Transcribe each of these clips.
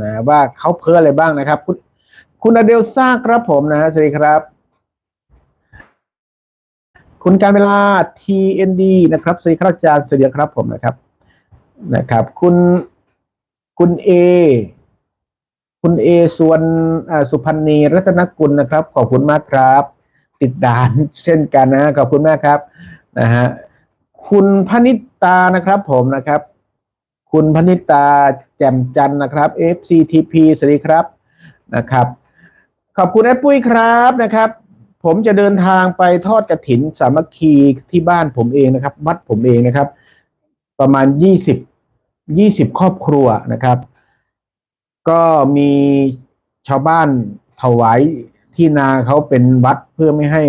นะว่าเขาเพ้ออะไรบ้างนะครับ คุณคุณอเดลซ่าครับผมนะสวัสดีครับ คุณการเวลา TND นะครับสวัสดีครับอาจารย์สวัสดีครับผมนะครับ นะครับ คุณคุณเอคุณเอส่วนอ่าสุพันธ์ีรัตนกุลนะครับ ขอบคุณมากครับ ติดด่านเช่นกันนะขอบคุณมากครับนะฮะคุณพนิตานะครับผมนะครับ คุณพนิตาแจ่มจันทร์นะครับ FCTP สวัสดีครับนะครับ ขอบคุณแอปปุ้ยครับนะครับ ผมจะเดินทางไปทอดกระถินสามัคคีที่บ้านผมเองนะครับวัดผมเองนะครับ ประมาณยี่สิบยี่สิบครอบครัวนะครับ ก็มีชาวบ้านถวายที่นาเขาเป็นวัดเพื่อไม่ให้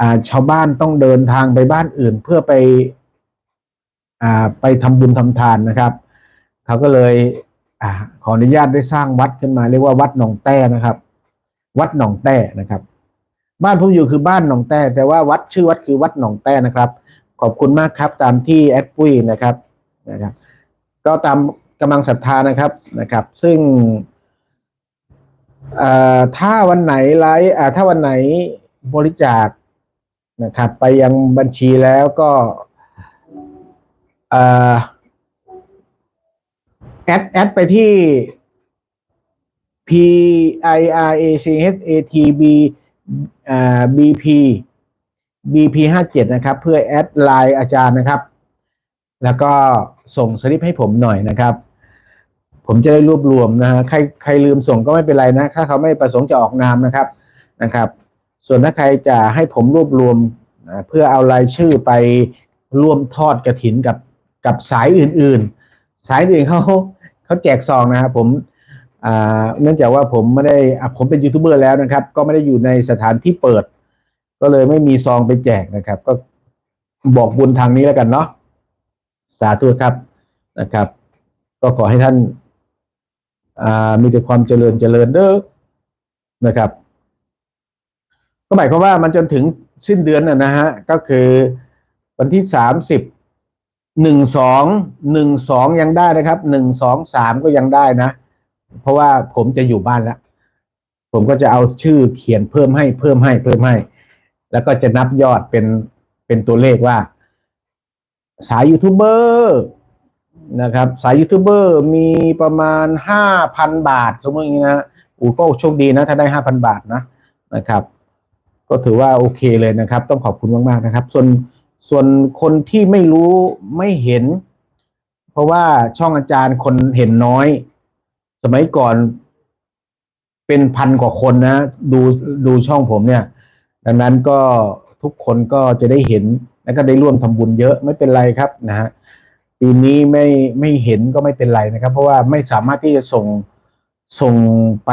อ่าชาวบ้านต้องเดินทางไปบ้านอื่น เพื่อไป ไปทำบุญทำทานนะครับ เขาก็เลยอขออนุญาตได้สร้างวัดขึ้นมาเรียกว่าวัดหนองแต้นะครับ วัดหนองแต้นะครับ บ้านผมอยู่คือบ้านหนองแต้ แต่ว่าวัดชื่อวัดคือวัดหนองแต้นะครับ ขอบคุณมากครับตามที่แอดปุ้ยนะครับนะครับ ก็ตามกำลังศรัทธานะครับนะครับ ซึ่งถ้าวันไหนไลฟ์อ่ถ้าวันไหนบริจาคนะครับ ไปยังบัญชีแล้วก็ เอ่อแอดแอดไปที่ P I R A C H A T B อ่า B P B P ห้าเจ็ดนะครับ เพื่อแอดไลน์อาจารย์นะครับ แล้วก็ส่งสลิปให้ผมหน่อยนะครับ ผมจะได้รวบรวมนะฮะใครใครลืมส่งก็ไม่เป็นไรนะ ถ้าเขาไม่ประสงค์จะออกนามนะครับนะครับ ส่วนถ้าใครจะให้ผมรวบรวมเพื่อเอารายชื่อไปร่วมทอดกระถินกับ กับสายอื่นๆ สายอื่นเขาเขาแจกซองนะครับผมเนื่องจากว่าผมไม่ได้ผมเป็นยูทูบเบอร์แล้วนะครับ ก็ไม่ได้อยู่ในสถานที่เปิด ก็เลยไม่มีซองไปแจกนะครับ ก็บอกบุญทางนี้แล้วกันเนาะสาธุครับนะครับ ก็ขอให้ท่านามีแต่ความเจริญเจริญเด้อนะครับ ก็หมายความว่ามันจนถึงสิ้นเดือนนะนะฮะก็คือวันที่สามสิบ หนึ่งสองหนึ่งสองยังได้นะครับหนึ่งสองสามก็ยังได้นะ เพราะว่าผมจะอยู่บ้านแล้วผมก็จะเอาชื่อเขียนเพิ่มให้เพิ่มให้เพิ่มให้ แล้วก็จะนับยอดเป็นเป็นตัวเลขว่า สายยูทูบเบอร์นะครับ สายยูทูบเบอร์มีประมาณห้าพันบาท สมมติอย่างนี้นะอูก็โชคดีนะ ถ้าได้ห้าพันบาทนะนะครับ ก็ถือว่าโอเคเลยนะครับ ต้องขอบคุณมาก ๆ นะครับ ส่วน ส่วนคนที่ไม่รู้ไม่เห็น เพราะว่าช่องอาจารย์คนเห็นน้อย สมัยก่อนเป็นพันกว่าคนนะ ดูดูช่องผมเนี่ย ดังนั้นก็ทุกคนก็จะได้เห็น แล้วก็ได้ร่วมทำบุญเยอะไม่เป็นไรครับนะฮะปีนี้ไม่ไม่เห็นก็ไม่เป็นไรนะครับ เพราะว่าไม่สามารถที่จะส่งส่งไป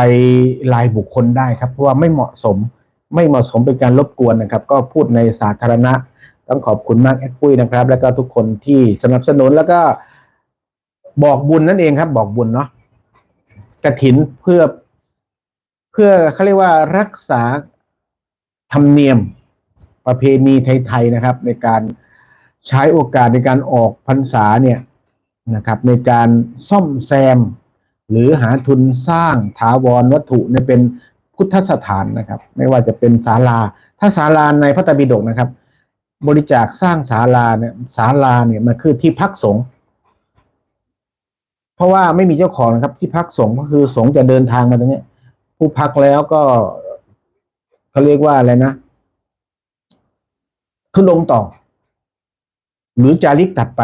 รายบุคคลได้ครับ เพราะว่าไม่เหมาะสม ไม่เหมาะสมเป็นการรบกวนนะครับ ก็พูดในสาธารณะ ต้องขอบคุณมากแอดปุ้ยนะครับ แล้วก็ทุกคนที่สนับสนุนแล้วก็บอกบุญนั่นเองครับ บอกบุญเนาะกระถินเพื่อเพื่อเขาเรียกว่ารักษาธรรมเนียมประเพณีไทยๆนะครับ ในการใช้โอกาสในการออกพรรษาเนี่ยนะครับ ในการซ่อมแซม หรือหาทุนสร้างถาวรวัตถุในเป็นพุทธสถานนะครับ ไม่ว่าจะเป็นศาลา ถ้าศาลาในพระตรปิฎกนะครับ บริจาคสร้างศาลาเนี่ยศาลาเนี่ยมันคือที่พักสงฆ์เพราะว่าไม่มีเจ้าของนะครับ ที่พักสงฆ์ก็คือสงฆ์จะเดินทางมาตรงนี้ผู้พักแล้วก็เขาเรียกว่าอะไรนะทุลงต่อ หรือจาริกตัดไป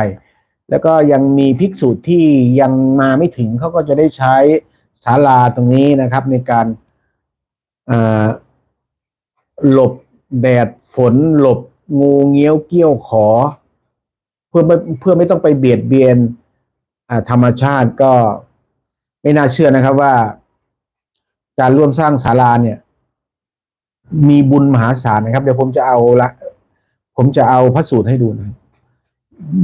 แล้วก็ยังมีภิกษุที่ยังมาไม่ถึงเขาก็จะได้ใช้ศาลาตรงนี้นะครับ ในการหลบแดดฝนหลบ งูเงี้ยวเกี้ยวขอ เพื่อไม่เพื่อไม่ต้องไปเบียดเบียนธรรมชาติก็ไม่น่าเชื่อนะครับว่า การร่วมสร้างศาลาเนี่ย มีบุญมหาศาลนะครับ เดี๋ยวผมจะเอาละผมจะเอาพระสูตรให้ดูนะ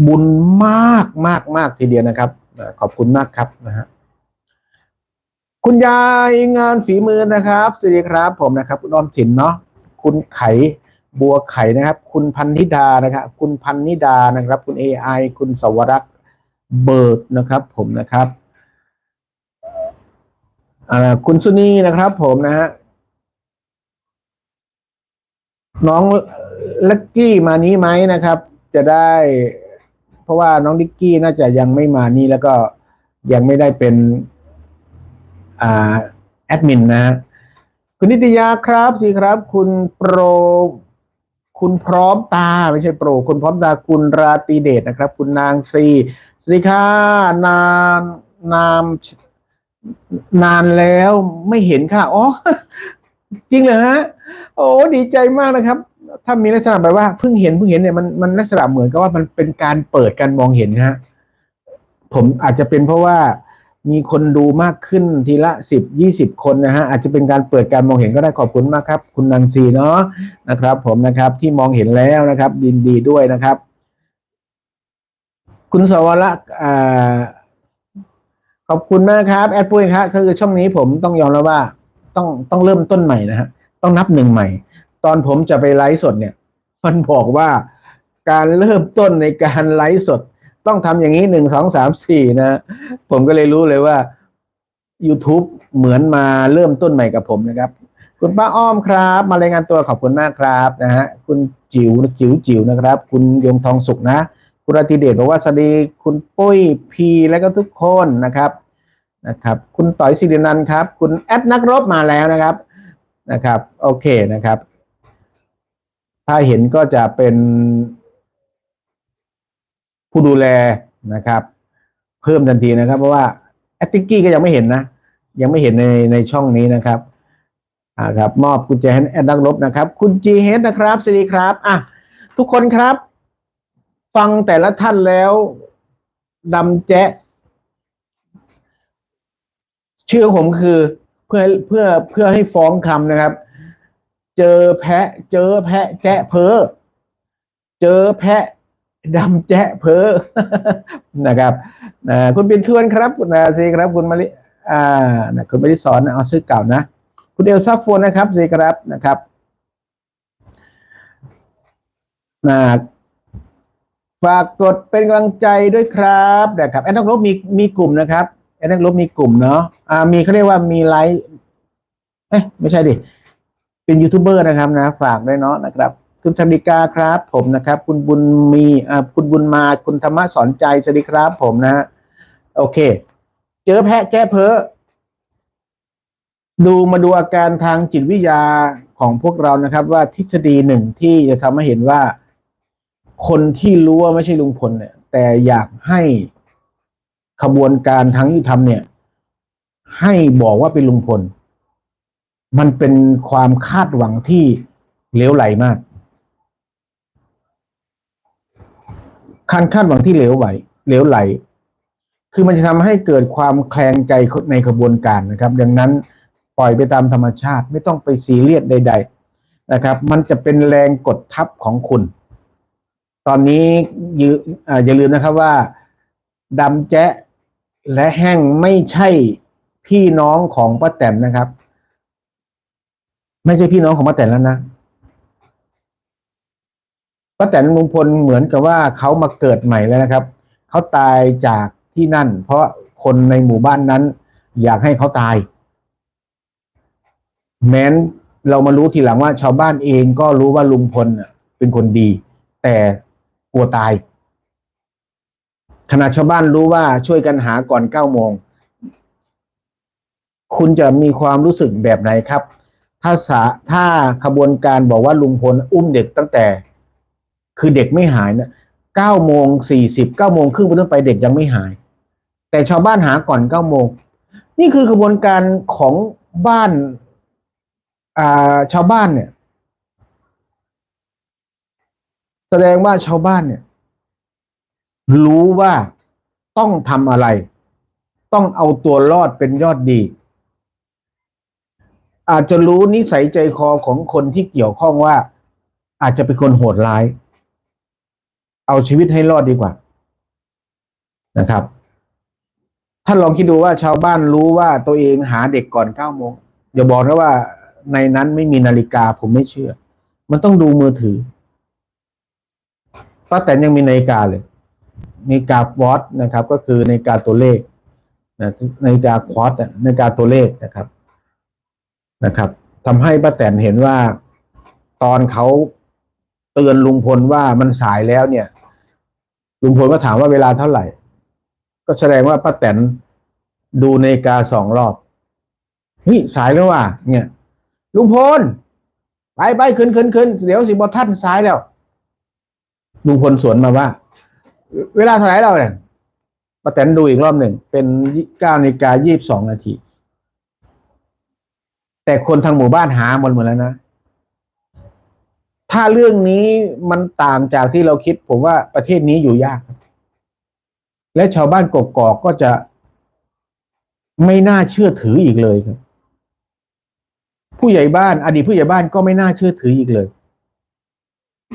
บุญมากมากมากทีเดียวนะครับ ขอบคุณมากครับนะฮะคุณยายงานฝีมือนะครับสวัสดีครับ ผมนะครับคุณออมสินเนาะคุณไข บัวไข่นะครับ คุณพันธิดานะครับ คุณพันนิดานะครับ คุณเอไอคุณสวรักษ์เบิร์ดนะครับ ผมนะครับคุณสุนีนะครับ ผมนะฮะน้องลักกี้มานี้ไหมนะครับ จะได้ เพราะว่าน้องลิกกี้น่าจะยังไม่มานี่แล้วก็ยังไม่ได้เป็นอ่าแอดมินนะ คุณนิตยาครับสิครับ คุณโปร คุณพร้อมตาไม่ใช่โปร คุณพร้อมตาคุณราตีเดชนะครับ คุณนางซีสวัสดีค่ะนามนามนานแล้วไม่เห็นค่ะอ๋อจริงเหรอฮะโอ้ดีใจมากนะครับ ถ้ามีลักษณะแบบว่าเพิ่งเห็นเพิ่งเห็นเนี่ยมันมันลักษณะเหมือนกับว่ามันเป็นการเปิดการมองเห็นฮะผมอาจจะเป็นเพราะว่า มีคนดูมากขึ้นทีละสิบยี่สิบคนนะฮะอาจจะเป็นการเปิดการมองเห็นก็ได้ขอบคุณมากครับ คุณนางซีเนาะนะครับ ผมนะครับที่มองเห็นแล้วนะครับยินดีด้วยนะครับ คุณสวรรค์ขอบคุณมากครับ แอดปุ้ยครับคือช่องนี้ผมต้องยอมแล้วว่า ต้องต้องเริ่มต้นใหม่นะฮะต้องนับหนึ่งใหม่ ตอนผมจะไปไลฟ์สดเนี่ย มันบอกว่าการเริ่มต้นในการไลฟ์สด ต้องทำอย่างนี้หนึ่งสองสามสี่นะ ผมก็เลยรู้เลยว่า YouTube เหมือนมาเริ่มต้นใหม่กับผมนะครับ คุณป้าอ้อมครับ มารายงานตัวขอบคุณมากครับนะฮะคุณจิ๋วจิ๋วจิ๋วนะครับ คุณยงทองสุขนะ คุณราตรีเดชบอกว่าสวัสดี คุณปุ้ยพีและก็ทุกคนนะครับนะครับ คุณต่อยสิรินันท์ครับ คุณแอดนักรบมาแล้วนะครับนะครับ โอเคนะครับ ถ้าเห็นก็จะเป็น ดูแลนะครับ เพิ่มทันทีนะครับ เพราะว่าแอตติกกี้ก็ยังไม่เห็นนะ ยังไม่เห็นในในช่องนี้นะครับอ่าครับ มอบกุญแจให้แอดนักรบนะครับ คุณจีเฮดนะครับสวัสดีครับอะทุกคนครับ ฟังแต่ละท่านแล้วดำแจ๊ะชื่อของผมคือเพื่อเพื่อเพื่อให้ฟ้องคำนะครับ เจอแพะ เจอแพะแจ๊ะเพอเจอแพะ ดำแจ๊ะเพอนะครับนะคุณเป็นทวนครับ คุณอาซีครับ คุณมาริอ่านะคุณมาริสอนนะเอาชื่อเก่านะ คุณเอลซาโฟนนะครับซีครับนะครับนะฝากกดเป็นกำลังใจด้วยครับนะครับแอนนักลบมีมีกลุ่มนะครับแอนนักลบมีกลุ่มเนาะอ่ามีเขาเรียกว่ามีไลฟ์เอ๊ะไม่ใช่ดิ เป็นยูทูบเบอร์นะครับนะ ฝากด้วยเนาะนะครับ คุณชนิกาครับ ผมนะครับ คุณบุญมีอ่าคุณบุญมาคุณธรรมะสอนใจสวัสดีครับ ผมนะ โอเค เจอแพะแจ้เพอดูมาดูอาการทางจิตวิทยาของพวกเรานะครับ ว่าทฤษฎีหนึ่งที่จะทำให้เห็นว่า คนที่รู้ว่าไม่ใช่ลุงพลเนี่ย แต่อยากให้ขบวนการทางยุติธรรมเนี่ย ให้บอกว่าเป็นลุงพล มันเป็นความคาดหวังที่เลวไหลมาก การคาดหวังที่เหลวไหลเหลวไหล คือมันจะทำให้เกิดความแคลงใจในขบวนการนะครับ ดังนั้นปล่อยไปตามธรรมชาติไม่ต้องไปซีเรียสใด ๆนะครับ มันจะเป็นแรงกดทับของคุณ ตอนนี้ยือ่าอย่าลืมนะครับว่าดำแจ๊ะและแห้งไม่ใช่พี่น้องของป้าแตนนะครับ ไม่ใช่พี่น้องของป้าแตนแล้วนะ ป้าแตนลุงพลเหมือนกับว่าเขามาเกิดใหม่แล้วนะครับ เขาตายจากที่นั่น เพราะคนในหมู่บ้านนั้น อยากให้เขาตาย แม้นเรามารู้ทีหลังว่าชาวบ้านเองก็รู้ว่าลุงพลเป็นคนดี แต่กลัวตายขณะชาวบ้านรู้ว่าช่วยกันหาก่อนเก้าโมง คุณจะมีความรู้สึกแบบไหนครับ ถ้าสาถ้าขบวนการบอกว่าลุงพลอุ้มเด็กตั้งแต่ คือเด็กไม่หายนะเก้าโมงสี่สิบเก้าโมงครึ่งเป็นต้นไปเด็กยังไม่หาย แต่ชาวบ้านหาก่อนเก้าโมง นี่คือขบวนการของบ้านอ่าชาวบ้านเนี่ย แสดงว่าชาวบ้านเนี่ย รู้ว่าต้องทำอะไร ต้องเอาตัวรอดเป็นยอดดี อาจจะรู้นิสัยใจคอของคนที่เกี่ยวข้องว่า อาจจะเป็นคนโหดร้าย เอาชีวิตให้รอดดีกว่านะครับท่านลองคิดดูว่าชาวบ้านรู้ว่าตัวเองหาเด็กก่อนเก้าโมงอย่าบอกนะว่าในนั้นไม่มีนาฬิกาผมไม่เชื่อ มันต้องดูมือถือป้าแตนยังมีนาฬิกาเลยมีกาฟอสนะครับ ก็คือนาฬิกาตัวเลขนะนาฬิกาควอตนาฬิกาตัวเลขนะครับนะครับทำให้ป้าแตนเห็นว่าตอนเขาเตือนลุงพลว่ามันสายแล้วเนี่ย ลุงพลก็ถามว่าเวลาเท่าไหร่ ก็แสดงว่าป้าแตนดูนาฬิกาสองรอบเฮ้สายแล้วว่ะเนี่ย ลุงพลไปไปขึ้นขึ้นขึ้นเดี๋ยวสิบอท่านซ้ายแล้ว ลุงพลสวนมาว่า เวลาเท่าไหร่เราเนี่ยป้าแตนดูอีกรอบหนึ่ง เป็นเก้านาฬิกายี่บสองนาทีแต่คนทางหมู่บ้านหาหมดหมดแล้วนะ ถ้าเรื่องนี้มันต่างจากที่เราคิด ผมว่าประเทศนี้อยู่ยาก และชาวบ้านกกอกก็จะไม่น่าเชื่อถืออีกเลยครับ ผู้ใหญ่บ้านอดีตผู้ใหญ่บ้านก็ไม่น่าเชื่อถืออีกเลย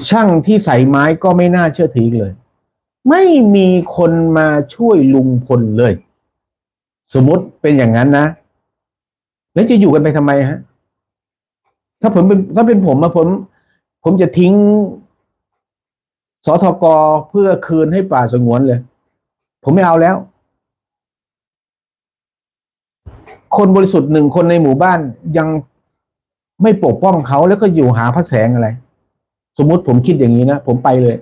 ช่างที่ใส่ไม้ก็ไม่น่าเชื่อถืออีกเลย ไม่มีคนมาช่วยลุงพลเลย สมมติเป็นอย่างนั้นนะ แล้วจะอยู่กันไปทำไมฮะ ถ้าผมเป็นถ้าเป็นผมมาผม ผมจะทิ้งสทกเพื่อคืนให้ป่าสงวนเลย ผมไม่เอาแล้ว คนบริสุทธิ์หนึ่งคนในหมู่บ้านยังไม่ปกป้องเขาแล้วก็อยู่หาพระแสงอะไร สมมุติผมคิดอย่างนี้นะ ผมไปเลย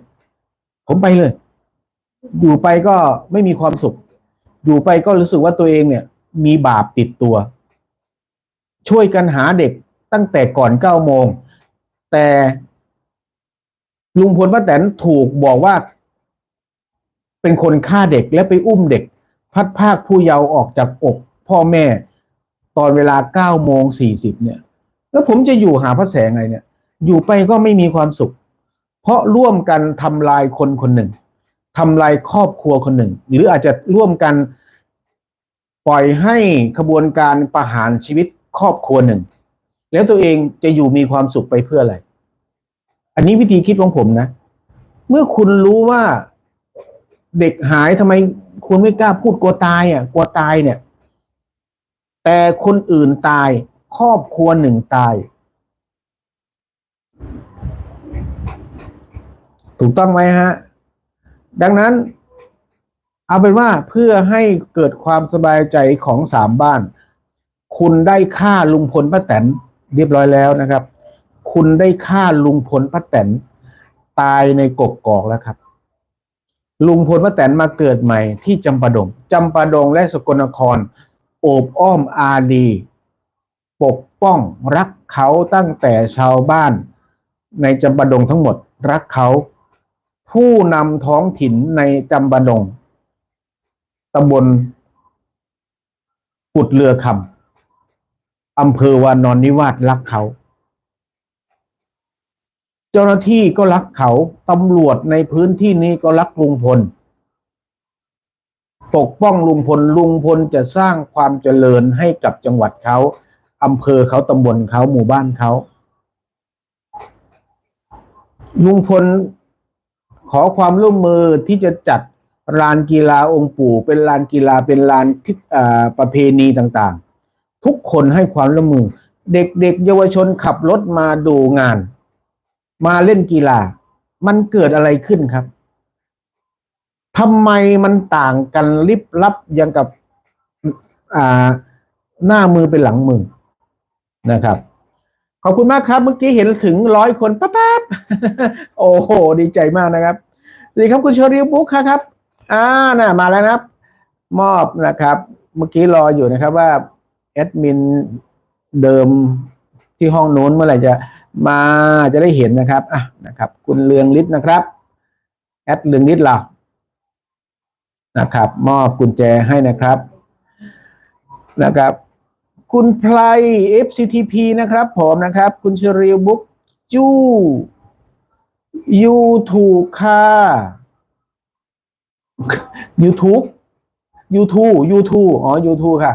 ผมไปเลย อยู่ไปก็ไม่มีความสุข อยู่ไปก็รู้สึกว่าตัวเองเนี่ย มีบาปติดตัว ช่วยกันหาเด็กตั้งแต่ก่อนเก้าโมง แต่ ลุงพลป้าแตนถูกบอกว่า เป็นคนฆ่าเด็กและไปอุ้มเด็ก พัดภาคผู้เยาว์ออกจากอกพ่อแม่ ตอนเวลาเก้าโมงสี่สิบเนี่ย แล้วผมจะอยู่หาพระแสงไงเนี่ย อยู่ไปก็ไม่มีความสุข เพราะร่วมกันทำลายคนคนหนึ่งทำลายครอบครัวคนหนึ่ง หรืออาจจะร่วมกัน ปล่อยให้ขบวนการประหารชีวิตครอบครัวหนึ่ง แล้วตัวเองจะอยู่มีความสุขไปเพื่ออะไร อันนี้วิธีคิดของผมนะ เมื่อคุณรู้ว่าเด็กหายทำไมคุณไม่กล้าพูดกลัวตายอะกลัวตายเนี่ย แต่คนอื่นตาย ครอบครัวหนึ่งตาย ถูกต้องไหมฮะ ดังนั้น เอาเป็นว่าเพื่อให้เกิดความสบายใจของสามบ้าน คุณได้ฆ่าลุงพลป้าแตนเรียบร้อยแล้วนะครับ คุณได้ฆ่าลุงพลป้าแตนตายในกกกอกแล้วครับ ลุงพลป้าแตนมาเกิดใหม่ที่จำปาดงจำปาดงและสกลนคร โอบอ้อมอารีปกป้องรักเขาตั้งแต่ชาวบ้าน ในจำปาดงทั้งหมด รักเขาผู้นำท้องถิ่นในจำปาดงตำบลกุดเรือคำอำเภอวานอนนิวาสรักเขา เจ้าหน้าที่ก็รักเขา ตำรวจในพื้นที่นี้ก็รักลุงพล ปกป้องลุงพล ลุงพลจะสร้างความเจริญให้กับจังหวัดเขาอำเภอเขาตำบลเขาหมู่บ้านเขาลุงพลขอความร่วมมือที่จะจัดลานกีฬาองค์ปู่ เป็นลานกีฬาเป็นลานทิศประเพณีต่างๆ ทุกคนให้ความร่วมมือ เด็กๆเยาวชนขับรถมาดูงาน มาเล่นกีฬา มันเกิดอะไรขึ้นครับทำไมมันต่างกันลิบลับยังกับอ่าหน้ามือเป็นหลังมือนะครับ ขอบคุณมากครับ เมื่อกี้เห็นถึงร้อยคนปั๊บๆโอ้โห ดีใจมากนะครับสวัสดีครับคุณเชอริวบุ๊คครับอ่าน่ะมาแล้วนะครับ มอบนะครับ เมื่อกี้รออยู่นะครับว่าแอดมินเดิมที่ห้องนู้นเมื่อไหร่จะ มาจะได้เห็นนะครับอะนะครับ คุณเลืองฤทธิ์นะครับแอดเลืองฤทธิ์เรานะครับ มอบกุญแจให้นะครับ นะครับ คุณไพร FCTP นะครับ ผมนะครับ คุณเชริวบุ๊กจู้ยูทูกค่ะ YouTube YouTube YouTube อ๋อ YouTube ค่ะ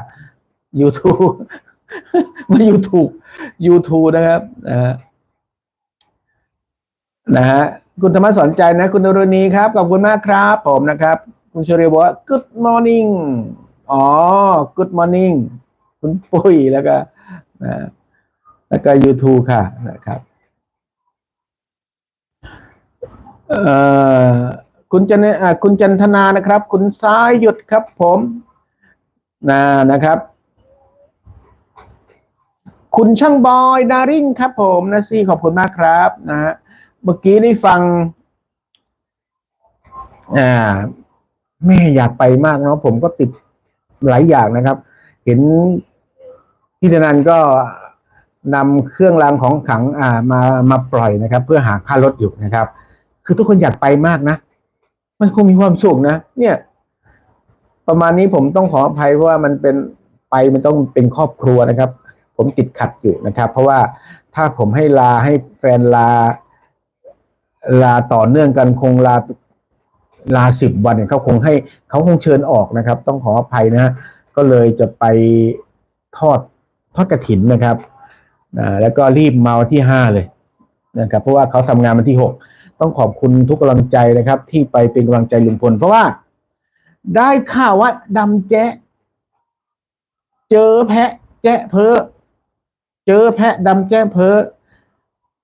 YouTube ไม่ YouTube YouTube นะครับนะฮะ นะฮะคุณธรรมะสนใจนะ คุณนรุณีครับ ขอบคุณมากครับ ผมนะครับ คุณชริบอกว่า Good morning อ๋อ Good morning คุณปุ้ยแล้วก็นะแล้วก็ YouTube ค่ะนะครับเอ่อคุณจันคุณจันทนานะครับ คุณซ้ายหยุดครับผมนะนะครับ คุณช่างบอยดาริ่งครับผมนะซี่ขอบคุณมากครับนะฮะ เมื่อกี้ได้ฟัง อ่า แม่อยากไปมากเนาะผมก็ติดหลายอย่างนะครับ เห็นที่ธนันก็นำเครื่องรางของขัง อ่า มามาปล่อยนะครับ เพื่อหาค่ารถอยู่นะครับ คือทุกคนอยากไปมากนะมันคงมีความสุขนะเนี่ย ประมาณนี้ผมต้องขออภัยเพราะว่ามันเป็นไปมันต้องเป็นครอบครัวนะครับ ผมติดขัดอยู่นะครับ เพราะว่าถ้าผมให้ลาให้แฟนลา ลาต่อเนื่องกันคงลาลาสิบวันเนี่ยเขาคงให้เขาคงเชิญออกนะครับ ต้องขออภัยนะฮะก็เลยจะไปทอดทอดกระถินนะครับอ่าแล้วก็รีบมาวันที่ห้าเลยนะครับ เพราะว่าเขาทำงานวันที่หกต้องขอบคุณทุกกำลังใจนะครับ ที่ไปเป็นกำลังใจลุงพลเพราะว่า ได้ข่าวว่าดำแจ๊ะเจอแพะ แจ๊ะเพอเจอแพะดำแจ๊ะเพอ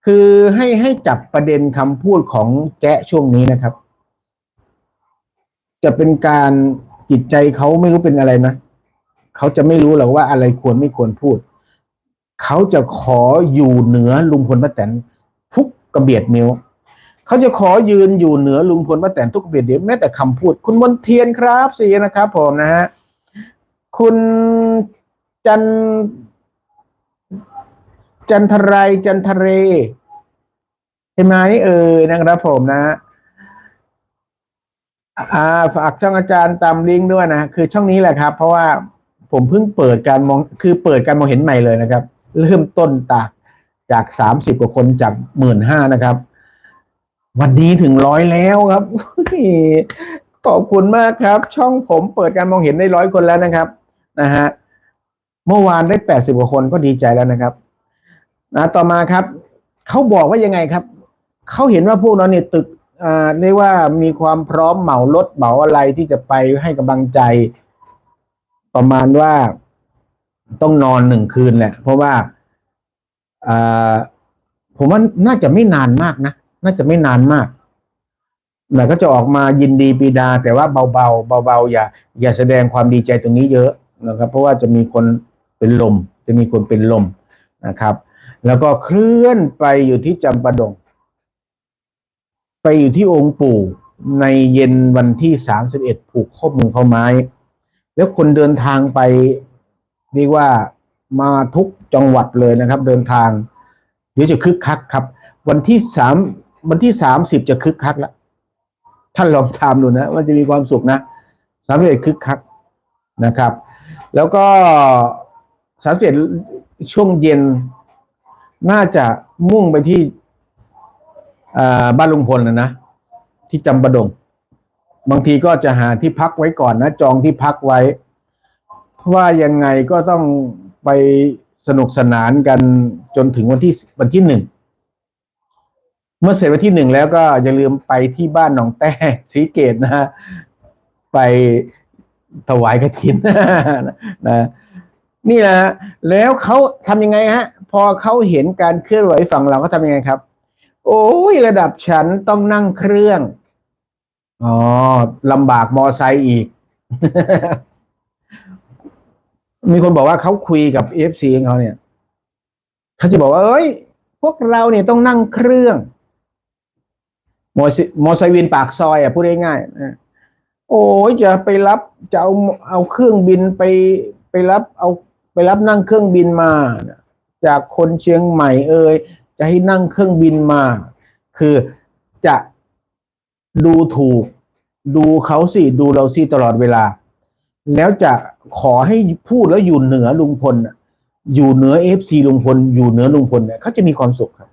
คือให้ให้จับประเด็นคำพูดของแจะช่วงนี้นะครับ จะเป็นการจิตใจเขาไม่รู้เป็นอะไรนะเขาจะไม่รู้หรอกว่าอะไรควรไม่ควรพูด เขาจะขออยู่เหนือลุงพลป้าแตนทุกกระเบียดนิ้วเขาจะขอยืนอยู่เหนือลุงพลป้าแตนทุกกระเบียดนิ้วแม้แต่คำพูด คุณมนเทียนครับสีนะครับผมนะฮะคุณจัน จันทรายจันทเรใช่ไหมเออนะครับผมนะอ่าฝากช่องอาจารย์ตามลิงก์ด้วยนะคือช่องนี้แหละครับ เพราะว่าผมเพิ่งเปิดการมองคือเปิดการมองเห็นใหม่เลยนะครับ เริ่มต้นจากจากสามสิบกว่าคนจากหมื่นห้านะครับ วันนี้ถึงร้อยแล้วครับขอบคุณมากครับ ช่องผมเปิดการมองเห็นได้ร้อยคนแล้วนะครับนะฮะเมื่อวานได้แปดสิบกว่าคนก็ดีใจแล้วนะครับ นะต่อมาครับเขาบอกว่ายังไงครับเขาเห็นว่าพวกเราเนี่ยตึกอ่าเรียกว่ามีความพร้อมเหมารถเหมาอะไรที่จะไปให้กำลังใจ ประมาณว่าต้องนอนหนึ่งคืนแหละ เพราะว่าอ่าผมว่าน่าจะไม่นานมากนะน่าจะไม่นานมากแต่ก็จะออกมายินดีปีดา แต่ว่าเบาๆเบาๆอย่า อย่าแสดงความดีใจตรงนี้เยอะนะครับ เพราะว่าจะมีคนเป็นลม จะมีคนเป็นลมนะครับ แล้วก็เคลื่อนไปอยู่ที่จำปาดง ไปอยู่ที่องค์ปู่ในเย็นวันที่สามสิบเอ็ดผูกข้อมือข้าไม้ แล้วคนเดินทางไปเรียกว่ามาทุกจังหวัดเลยนะครับ เดินทาง เดี๋ยวจะคึกคักครับ วันที่สามวันที่สามสิบจะคึกคักแล้วท่านลองทำดูนะมันจะมีความสุขนะสามสิบเอ็ดคึกคักนะครับ แล้วก็สามสิบเอ็ดช่วงเย็น น่าจะมุ่งไปที่บ้านลุงพลนะนะที่จำปาดง บางทีก็จะหาที่พักไว้ก่อนนะ จองที่พักไว้ เพราะว่ายังไงก็ต้องไปสนุกสนานกันจนถึงวันที่วันที่หนึ่งเมื่อเสร็จวันที่หนึ่งแล้วก็อย่าลืมไปที่บ้านหนองแต้สีเกตนะฮะไปถวายกระถินนะนี่นะแล้วเขาทำยังไงฮะ พอเขาเห็นการเคลื่อนไหวฝั่งเราก็ทำยังไงครับ โอ้ยระดับฉันต้องนั่งเครื่องอ๋อลำบากมอไซค์อีก มีคนบอกว่าเขาคุยกับเอฟซีของเขาเนี่ยเขาจะบอกว่า เอ้ย พวกเราเนี่ยต้องนั่งเครื่องมอไซมอไซค์วินปากซอยอะพูดง่ายๆนะโอ้ยจะไปรับจะเอาเอาเครื่องบินไปไปรับเอาไปรับนั่งเครื่องบินมา จากคนเชียงใหม่เอ่ยจะให้นั่งเครื่องบินมา คือจะดูถูก ดูเขาสิดูเราสิตลอดเวลา แล้วจะขอให้พูดแล้วอยู่เหนือลุงพลอยู่เหนือเอฟซีลุงพลอยู่เหนือลุงพลเนี่ยเขาจะมีความสุขครับ